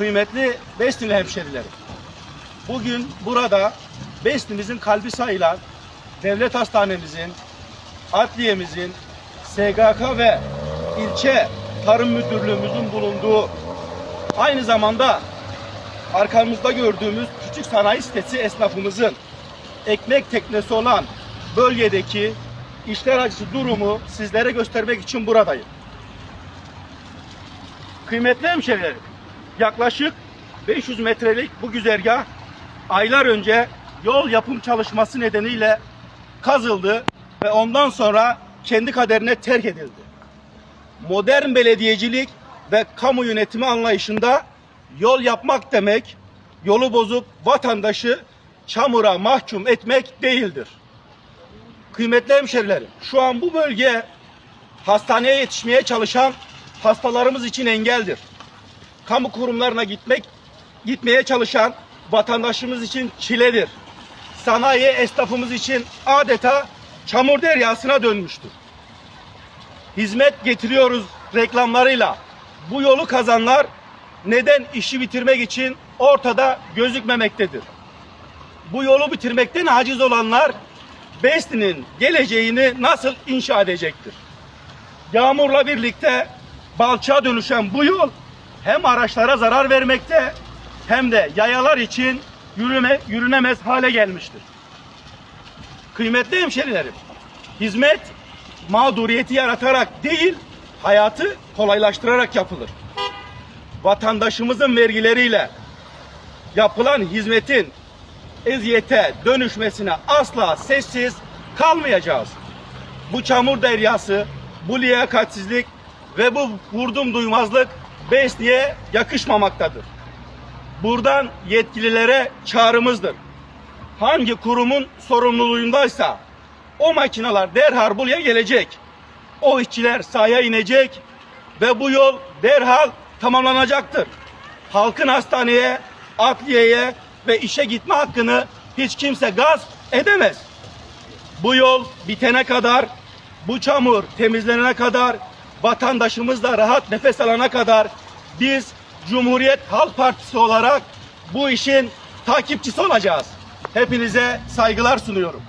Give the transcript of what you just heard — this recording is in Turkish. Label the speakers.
Speaker 1: Kıymetli Besnili hemşerilerim. Bugün burada Besni'mizin kalbi sayılan devlet hastanemizin, adliyemizin, SGK ve ilçe tarım müdürlüğümüzün bulunduğu aynı zamanda arkamızda gördüğümüz küçük sanayi sitesi esnafımızın ekmek teknesi olan bölgedeki işler acısı durumu sizlere göstermek için buradayım. Kıymetli hemşehrilerim, yaklaşık 500 metrelik bu güzergah aylar önce yol yapım çalışması nedeniyle kazıldı ve ondan sonra kendi kaderine terk edildi. Modern belediyecilik ve kamu yönetimi anlayışında yol yapmak demek, yolu bozup vatandaşı çamura mahkum etmek değildir. Kıymetli hemşerilerim, şu an bu bölge hastaneye yetişmeye çalışan hastalarımız için engeldir. Kamu kurumlarına gitmek gitmeye çalışan vatandaşımız için çiledir. Sanayi esnafımız için adeta çamur deryasına dönmüştür. Hizmet getiriyoruz reklamlarıyla bu yolu kazanlar neden işi bitirmek için ortada gözükmemektedir. Bu yolu bitirmekten aciz olanlar Besni'nin geleceğini nasıl inşa edecektir? Yağmurla birlikte balçağa dönüşen bu yol hem araçlara zarar vermekte hem de yayalar için yürüme, yürünemez hale gelmiştir. Kıymetli hemşerilerim, hizmet mağduriyeti yaratarak değil, hayatı kolaylaştırarak yapılır. Vatandaşımızın vergileriyle yapılan hizmetin eziyete dönüşmesine asla sessiz kalmayacağız. Bu çamur deryası, bu liyakatsizlik ve bu vurdum duymazlık Besni'ye yakışmamaktadır. Buradan yetkililere çağrımızdır. Hangi kurumun sorumluluğundaysa o makineler derhal buraya gelecek. O işçiler sahaya inecek ve bu yol derhal tamamlanacaktır. Halkın hastaneye, adliyeye ve işe gitme hakkını hiç kimse gasp edemez. Bu yol bitene kadar, bu çamur temizlenene kadar, vatandaşımız da rahat nefes alana kadar biz Cumhuriyet Halk Partisi olarak bu işin takipçisi olacağız. Hepinize saygılar sunuyorum.